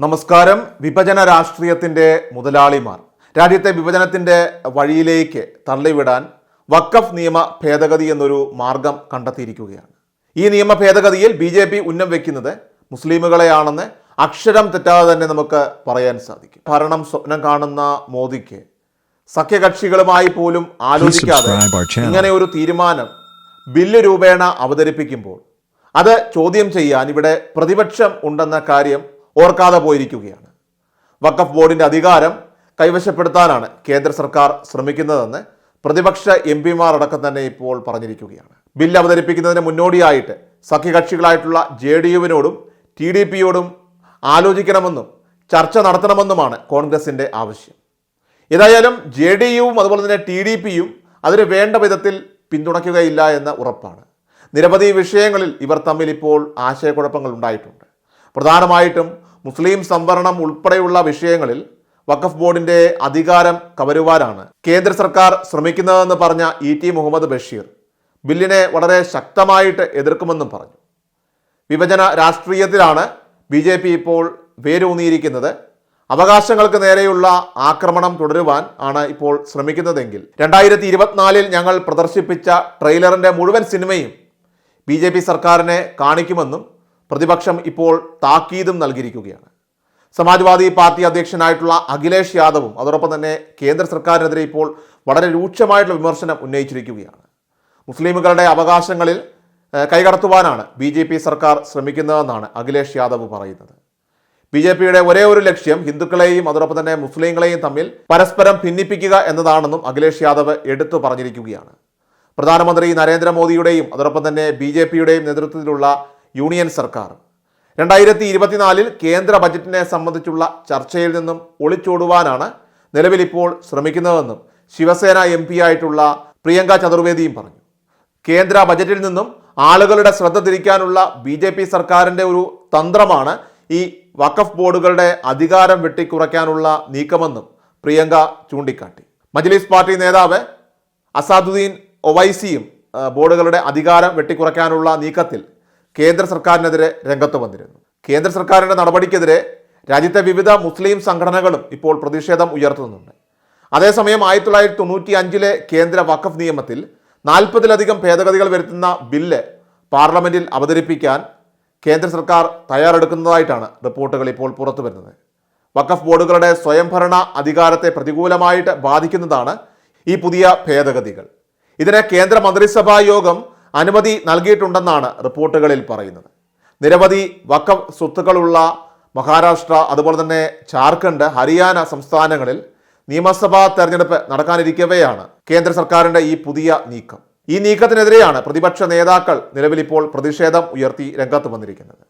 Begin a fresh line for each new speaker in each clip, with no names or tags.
നമസ്കാരം. വിഭജന രാഷ്ട്രീയത്തിന്റെ മുതലാളിമാർ. രാജ്യത്തെ വിഭജനത്തിന്റെ വഴിയിലേക്ക് തള്ളിവിടാൻ വക്കഫ് നിയമ ഭേദഗതി എന്നൊരു മാർഗം കണ്ടെത്തിയിരിക്കുകയാണ്. ഈ നിയമ ഭേദഗതിയിൽ ബി ജെ പി ഉന്നം വയ്ക്കുന്നത് മുസ്ലിമുകളെയാണെന്ന് അക്ഷരം തെറ്റാതെ തന്നെ നമുക്ക് പറയാൻ സാധിക്കും. ഭരണം സ്വപ്നം കാണുന്ന മോദിക്ക് സഖ്യകക്ഷികളുമായി പോലും ആലോചിക്കാതെ. ഇങ്ങനെ ഒരു തീരുമാനം ബില്ല് രൂപേണ അവതരിപ്പിക്കുമ്പോൾ അത് ചോദ്യം ചെയ്യാൻ ഇവിടെ പ്രതിപക്ഷം ഉണ്ടെന്ന കാര്യം ഓർക്കാതെ പോയിരിക്കുകയാണ്. വഖഫ് ബോർഡിന്റെ അധികാരം കൈവശപ്പെടുത്താനാണ് കേന്ദ്ര സർക്കാർ ശ്രമിക്കുന്നതെന്ന് പ്രതിപക്ഷ എം പിമാർ അടക്കം തന്നെ ഇപ്പോൾ പറഞ്ഞിരിക്കുകയാണ്. ബിൽ അവതരിപ്പിക്കുന്നതിന് മുന്നോടിയായിട്ട് സഖ്യകക്ഷികളായിട്ടുള്ള ജെ ഡി യുവിനോടും ടി ഡി പിയോടും ആലോചിക്കണമെന്നും ചർച്ച നടത്തണമെന്നുമാണ് കോൺഗ്രസിന്റെ ആവശ്യം. ഏതായാലും ജെ ഡി യുവും അതുപോലെ തന്നെ ടി ഡി പിയും അതിന് വേണ്ട വിധത്തിൽ പിന്തുണയ്ക്കുകയില്ല എന്ന ഉറപ്പാണ്. നിരവധി വിഷയങ്ങളിൽ ഇവർ തമ്മിൽ ഇപ്പോൾ ആശയക്കുഴപ്പങ്ങൾ ഉണ്ടായിട്ടുണ്ട്. പ്രധാനമായിട്ടും മുസ്ലിം സംവരണം ഉൾപ്പെടെയുള്ള വിഷയങ്ങളിൽ വഖഫ് ബോർഡിന്റെ അധികാരം കവരുവാനാണ് കേന്ദ്ര സർക്കാർ ശ്രമിക്കുന്നതെന്ന് പറഞ്ഞ ഇ ടി മുഹമ്മദ് ബഷീർ ബില്ലിനെ വളരെ ശക്തമായിട്ട് എതിർക്കുമെന്നും പറഞ്ഞു. വിഭജന രാഷ്ട്രീയത്തിലാണ് ബി ജെ പി ഇപ്പോൾ വേരൂന്നിയിരിക്കുന്നത്. അവകാശങ്ങൾക്ക് നേരെയുള്ള ആക്രമണം തുടരുവാൻ ആണ് ഇപ്പോൾ ശ്രമിക്കുന്നതെങ്കിൽ. രണ്ടായിരത്തി ഇരുപത്തിനാലിൽ ഞങ്ങൾ പ്രദർശിപ്പിച്ച ട്രെയിലറിന്റെ മുഴുവൻ സിനിമയും ബി സർക്കാരിനെ കാണിക്കുമെന്നും പ്രതിപക്ഷം ഇപ്പോൾ താക്കീതും നൽകിയിരിക്കുകയാണ്. സമാജ്വാദി പാർട്ടി അധ്യക്ഷനായിട്ടുള്ള അഖിലേഷ് യാദവും അതോടൊപ്പം തന്നെ കേന്ദ്ര സർക്കാരിനെതിരെ ഇപ്പോൾ വളരെ രൂക്ഷമായിട്ടുള്ള വിമർശനം ഉന്നയിച്ചിരിക്കുകയാണ്. മുസ്ലിമുകളുടെ അവകാശങ്ങളിൽ കൈകടത്തുവാനാണ് ബി ജെ പി സർക്കാർ ശ്രമിക്കുന്നതെന്നാണ് അഖിലേഷ് യാദവ് പറയുന്നത്. ബി ജെ പിയുടെ ഒരേ ഒരു ലക്ഷ്യം ഹിന്ദുക്കളെയും അതോടൊപ്പം തന്നെ മുസ്ലിങ്ങളെയും തമ്മിൽ പരസ്പരം ഭിന്നിപ്പിക്കുക എന്നതാണെന്നും അഖിലേഷ് യാദവ് എടുത്തു പറഞ്ഞിരിക്കുകയാണ്. പ്രധാനമന്ത്രി നരേന്ദ്രമോദിയുടെയും അതോടൊപ്പം തന്നെ ബി നേതൃത്വത്തിലുള്ള യൂണിയൻ സർക്കാർ. രണ്ടായിരത്തി ഇരുപത്തിനാലിൽ കേന്ദ്ര ബജറ്റിനെ സംബന്ധിച്ചുള്ള ചർച്ചയിൽ നിന്നും ഒളിച്ചോടുവാനാണ് നിലവിലിപ്പോൾ ശ്രമിക്കുന്നതെന്നും ശിവസേന എം പി ആയിട്ടുള്ള പ്രിയങ്ക ചതുർവേദിയും പറഞ്ഞു. കേന്ദ്ര ബജറ്റിൽ നിന്നും ആളുകളുടെ ശ്രദ്ധ തിരിക്കാനുള്ള ബി ജെ പി സർക്കാരിന്റെ ഒരു തന്ത്രമാണ് ഈ വഖഫ് ബോർഡുകളുടെ അധികാരം വെട്ടിക്കുറയ്ക്കാനുള്ള നീക്കമെന്നും പ്രിയങ്ക ചൂണ്ടിക്കാട്ടി. മജ്ലിസ് പാർട്ടി നേതാവ് അസാദുദ്ദീൻ ഒവൈസിയും ബോർഡുകളുടെ അധികാരം വെട്ടിക്കുറയ്ക്കാനുള്ള നീക്കത്തിൽ കേന്ദ്ര സർക്കാരിനെതിരെ രംഗത്ത് വന്നിരുന്നു. കേന്ദ്ര സർക്കാരിന്റെ നടപടിക്കെതിരെ രാജ്യത്തെ വിവിധ മുസ്ലിം സംഘടനകളും ഇപ്പോൾ പ്രതിഷേധം ഉയർത്തുന്നുണ്ട്. അതേസമയം ആയിരത്തി തൊള്ളായിരത്തി തൊണ്ണൂറ്റി അഞ്ചിലെ കേന്ദ്ര വഖഫ് നിയമത്തിൽ നാൽപ്പതിലധികം ഭേദഗതികൾ വരുത്തുന്ന ബില്ല് പാർലമെന്റിൽ അവതരിപ്പിക്കാൻ കേന്ദ്ര സർക്കാർ തയ്യാറെടുക്കുന്നതായിട്ടാണ് റിപ്പോർട്ടുകൾ ഇപ്പോൾ പുറത്തു വരുന്നത് വഖഫ് ബോർഡുകളുടെ സ്വയംഭരണ അധികാരത്തെ പ്രതികൂലമായിട്ട് ബാധിക്കുന്നതാണ് ഈ പുതിയ ഭേദഗതികൾ. ഇതിനെ കേന്ദ്ര മന്ത്രിസഭാ യോഗം അനുമതി നൽകിയിട്ടുണ്ടെന്നാണ് റിപ്പോർട്ടുകളിൽ പറയുന്നത്. നിരവധി വക്ക സ്വത്തുക്കളുള്ള മഹാരാഷ്ട്ര അതുപോലെ തന്നെ ജാർഖണ്ഡ് ഹരിയാന സംസ്ഥാനങ്ങളിൽ നിയമസഭാ തെരഞ്ഞെടുപ്പ് നടക്കാനിരിക്കവെയാണ് കേന്ദ്ര സർക്കാരിന്റെ ഈ പുതിയ നീക്കം. ഈ നീക്കത്തിനെതിരെയാണ് പ്രതിപക്ഷ നേതാക്കൾ നിലവിൽ ഇപ്പോൾ പ്രതിഷേധം ഉയർത്തി രംഗത്ത് വന്നിരിക്കുന്നത്.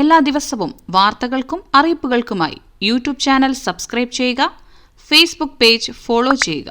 എല്ലാ ദിവസവും വാർത്തകൾക്കും അറിയിപ്പുകൾക്കുമായി യൂട്യൂബ് ചാനൽ സബ്സ്ക്രൈബ് ചെയ്യുക ഫേസ്ബുക്ക് പേജ് ഫോളോ ചെയ്യുക.